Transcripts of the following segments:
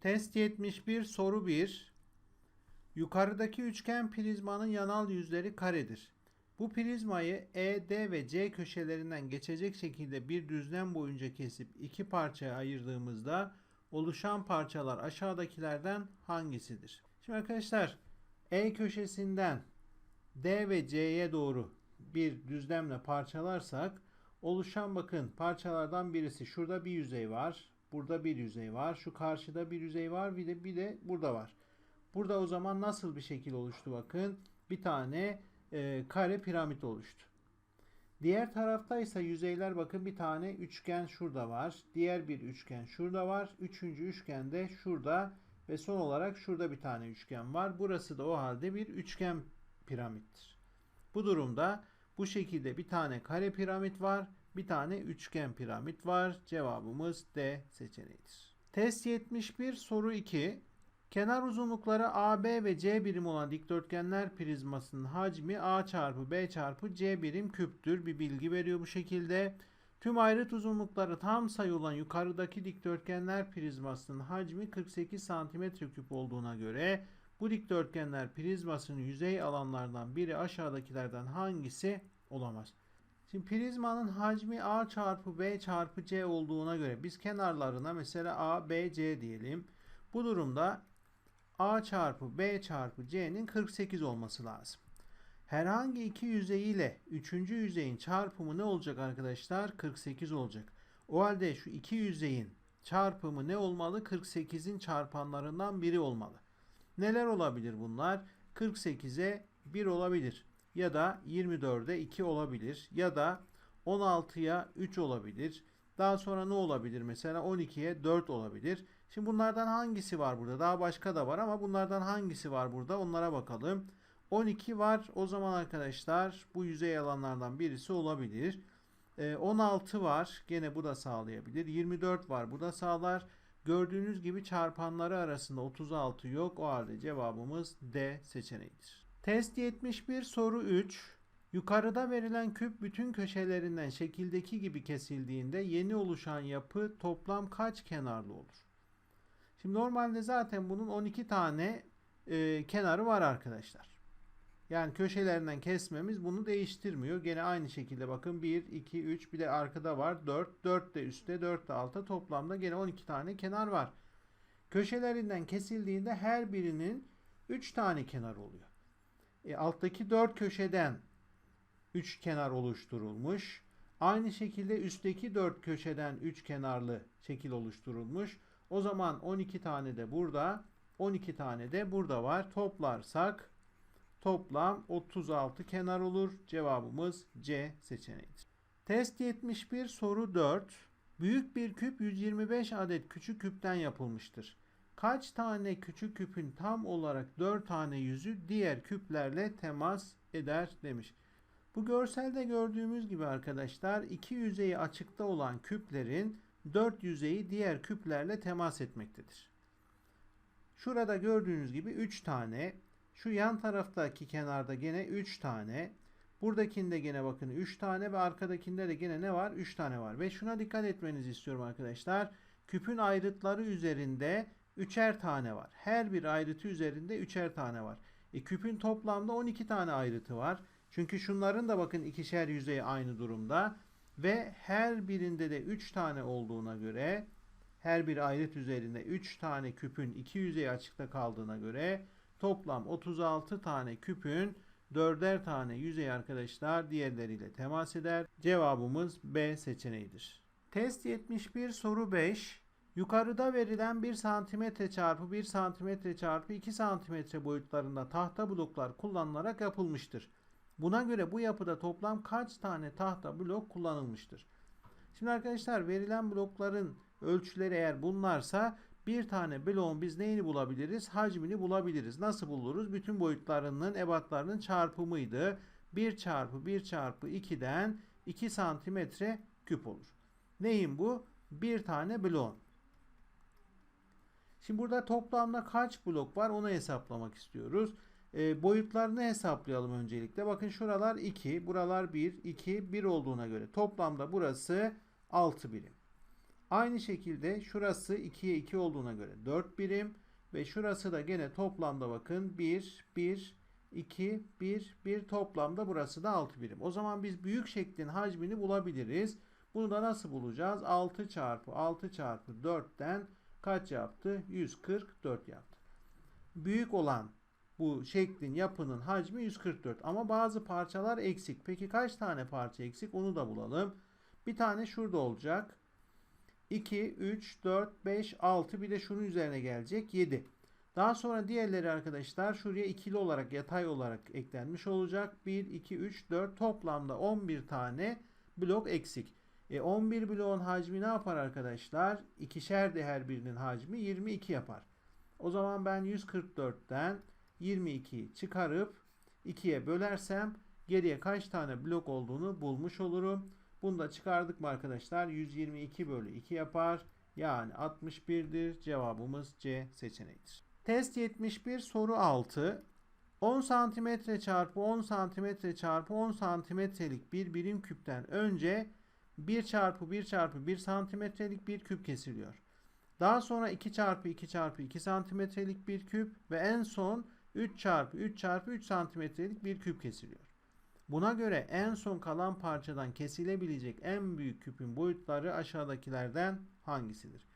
Test 71 soru 1. Yukarıdaki üçgen prizmanın yanal yüzleri karedir. Bu prizmayı E, D ve C köşelerinden geçecek şekilde bir düzlem boyunca kesip iki parçaya ayırdığımızda oluşan parçalar aşağıdakilerden hangisidir? Şimdi arkadaşlar E köşesinden D ve C'ye doğru bir düzlemle parçalarsak oluşan bakın parçalardan birisi şurada bir yüzey var. Burada bir yüzey var. Şu karşıda bir yüzey var. Bir de bir de burada var. Burada o zaman nasıl bir şekil oluştu bakın. Bir tane e, kare piramit oluştu. Diğer tarafta ise yüzeyler bakın bir tane üçgen şurada var. Diğer bir üçgen şurada var. Üçüncü üçgen de şurada ve son olarak şurada bir tane üçgen var. Burası da o halde bir üçgen piramittir. Bu durumda bu şekilde bir tane kare piramit var, bir tane üçgen piramit var. Cevabımız D seçeneğidir. Test 71 soru 2. Kenar uzunlukları AB ve C birim olan dikdörtgenler prizmasının hacmi A çarpı B çarpı C birim küptür. Bir bilgi veriyor bu şekilde. Tüm ayrıt uzunlukları tam sayı olan yukarıdaki dikdörtgenler prizmasının hacmi 48 cm küp olduğuna göre bu dikdörtgenler prizmasının yüzey alanlardan biri aşağıdakilerden hangisi olamaz? Şimdi prizmanın hacmi A çarpı B çarpı C olduğuna göre biz kenarlarına mesela A, B, C diyelim. Bu durumda A çarpı B çarpı C'nin 48 olması lazım. Herhangi iki yüzey ile üçüncü yüzeyin çarpımı ne olacak arkadaşlar? 48 olacak. O halde şu iki yüzeyin çarpımı ne olmalı? 48'in çarpanlarından biri olmalı. Neler olabilir bunlar? 48'e 1 olabilir. Ya da 24'e 2 olabilir. Ya da 16'ya 3 olabilir. Daha sonra ne olabilir? Mesela 12'ye 4 olabilir. Şimdi bunlardan hangisi var burada? Daha başka da var ama bunlardan hangisi var burada? Onlara bakalım. 12 var. O zaman arkadaşlar bu yüzey alanlardan birisi olabilir. Ee, 16 var. Gene bu da sağlayabilir. 24 var. Bu da sağlar. Gördüğünüz gibi çarpanları arasında 36 yok. O halde cevabımız D seçeneğidir. Test 71 soru 3. Yukarıda verilen küp bütün köşelerinden şekildeki gibi kesildiğinde yeni oluşan yapı toplam kaç kenarlı olur? Şimdi normalde zaten bunun 12 tane e, kenarı var arkadaşlar. Yani köşelerinden kesmemiz bunu değiştirmiyor. Gene aynı şekilde bakın 1, 2, 3 bir de arkada var 4. 4 de üstte 4 de altta toplamda gene 12 tane kenar var. Köşelerinden kesildiğinde her birinin 3 tane kenar oluyor. E, alttaki 4 köşeden 3 kenar oluşturulmuş. Aynı şekilde üstteki 4 köşeden 3 kenarlı şekil oluşturulmuş. O zaman 12 tane de burada, 12 tane de burada var. Toplarsak toplam 36 kenar olur. Cevabımız C seçeneğidir. Test 71 soru 4. Büyük bir küp 125 adet küçük küpten yapılmıştır. Kaç tane küçük küpün tam olarak 4 tane yüzü diğer küplerle temas eder demiş. Bu görselde gördüğümüz gibi arkadaşlar iki yüzeyi açıkta olan küplerin 4 yüzeyi diğer küplerle temas etmektedir. Şurada gördüğünüz gibi 3 tane, şu yan taraftaki kenarda gene 3 tane, buradakinde gene bakın 3 tane ve arkadakinde de gene ne var? 3 tane var. Ve şuna dikkat etmenizi istiyorum arkadaşlar. Küpün ayrıtları üzerinde üçer tane var. Her bir ayrıtı üzerinde üçer tane var. E, küpün toplamda 12 tane ayrıtı var. Çünkü şunların da bakın ikişer yüzeyi aynı durumda. Ve her birinde de 3 tane olduğuna göre her bir ayrıt üzerinde 3 tane küpün iki yüzeyi açıkta kaldığına göre toplam 36 tane küpün 4'er tane yüzey arkadaşlar diğerleriyle temas eder. Cevabımız B seçeneğidir. Test 71 soru 5. Yukarıda verilen 1 cm çarpı 1 cm çarpı 2 cm boyutlarında tahta bloklar kullanılarak yapılmıştır. Buna göre bu yapıda toplam kaç tane tahta blok kullanılmıştır? Şimdi arkadaşlar verilen blokların ölçüleri eğer bunlarsa bir tane bloğun biz neyini bulabiliriz? Hacmini bulabiliriz. Nasıl buluruz? Bütün boyutlarının ebatlarının çarpımıydı. 1 çarpı 1 çarpı 2'den 2 santimetre küp olur. Neyin bu? Bir tane bloğun. Şimdi burada toplamda kaç blok var onu hesaplamak istiyoruz. E, boyutlarını hesaplayalım öncelikle. Bakın şuralar 2, buralar 1, 2, 1 olduğuna göre toplamda burası 6 birim. Aynı şekilde şurası 2'ye 2 olduğuna göre 4 birim ve şurası da gene toplamda bakın 1, 1, 2, 1, 1 toplamda burası da 6 birim. O zaman biz büyük şeklin hacmini bulabiliriz. Bunu da nasıl bulacağız? 6 çarpı 6 çarpı 4'ten kaç yaptı? 144 yaptı. Büyük olan bu şeklin yapının hacmi 144 ama bazı parçalar eksik. Peki kaç tane parça eksik? Onu da bulalım. Bir tane şurada olacak. 2, 3, 4, 5, 6 bir de şunun üzerine gelecek 7. Daha sonra diğerleri arkadaşlar şuraya ikili olarak yatay olarak eklenmiş olacak. 1, 2, 3, 4 toplamda 11 tane blok eksik. E 11 bloğun hacmi ne yapar arkadaşlar? İkişer de her birinin hacmi 22 yapar. O zaman ben 144'ten 22'yi çıkarıp 2'ye bölersem geriye kaç tane blok olduğunu bulmuş olurum. Bunu da çıkardık mı arkadaşlar? 122 bölü 2 yapar. Yani 61'dir. Cevabımız C seçeneğidir. Test 71 soru 6. 10 santimetre çarpı 10 santimetre çarpı 10 santimetrelik bir birim küpten önce 1 çarpı 1 çarpı 1 santimetrelik bir küp kesiliyor. Daha sonra 2 çarpı 2 çarpı 2 santimetrelik bir küp ve en son 3 çarpı 3 çarpı 3 santimetrelik bir küp kesiliyor. Buna göre en son kalan parçadan kesilebilecek en büyük küpün boyutları aşağıdakilerden hangisidir?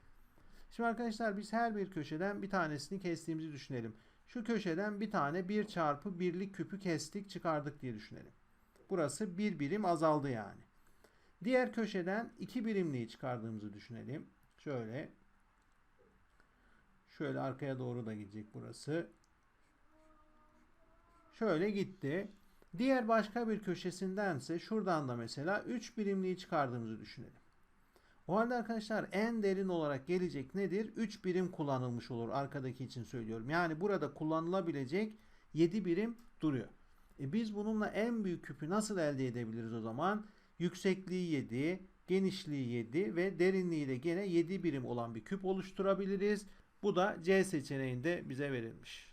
Şimdi arkadaşlar biz her bir köşeden bir tanesini kestiğimizi düşünelim. Şu köşeden bir tane 1 çarpı 1'lik küpü kestik çıkardık diye düşünelim. Burası bir birim azaldı yani. Diğer köşeden 2 birimliği çıkardığımızı düşünelim. Şöyle. Şöyle arkaya doğru da gidecek burası. Şöyle gitti. Diğer başka bir köşesindense şuradan da mesela 3 birimliği çıkardığımızı düşünelim. O halde arkadaşlar en derin olarak gelecek nedir? 3 birim kullanılmış olur arkadaki için söylüyorum. Yani burada kullanılabilecek 7 birim duruyor. E biz bununla en büyük küpü nasıl elde edebiliriz o zaman? Yüksekliği 7, genişliği 7 ve derinliği de gene 7 birim olan bir küp oluşturabiliriz. Bu da C seçeneğinde bize verilmiş.